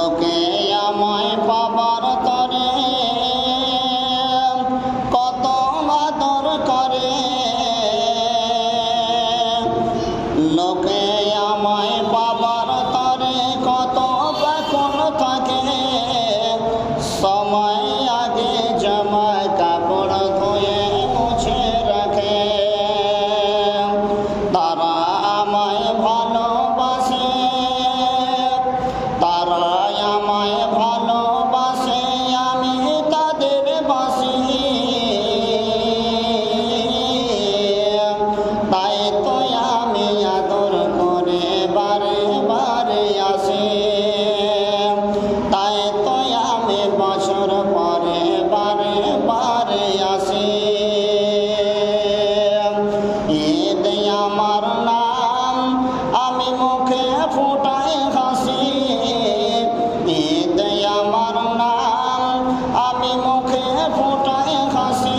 লোকে আমায় পাবার তরে কত আদর করে। লোকে বছর পরে বারে বারে আসি। ঈদ আমার নাম, আমি মুখে ফুটাই হাসি। ঈদ আমার নাম, আমি মুখে ফুটাই হাসি।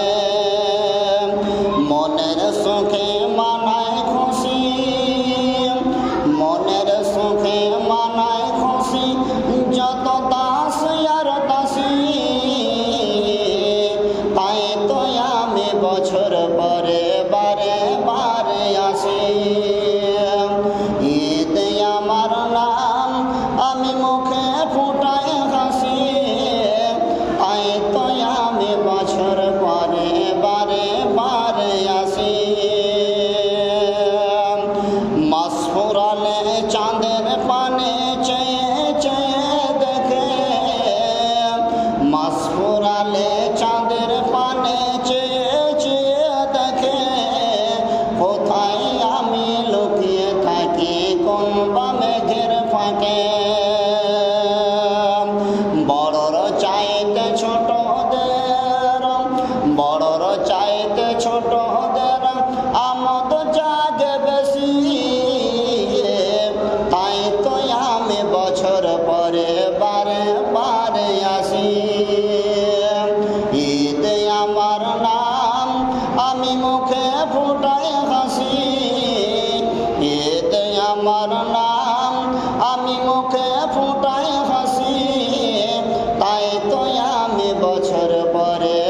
ফুরালে চাঁদের পানে চেয়ে চেয়ে দেখে কোথায় আমি লুকিয়ে থাকি কোন আমি মুখে ফুটাই হাসি তাই তো আমি বছর পরে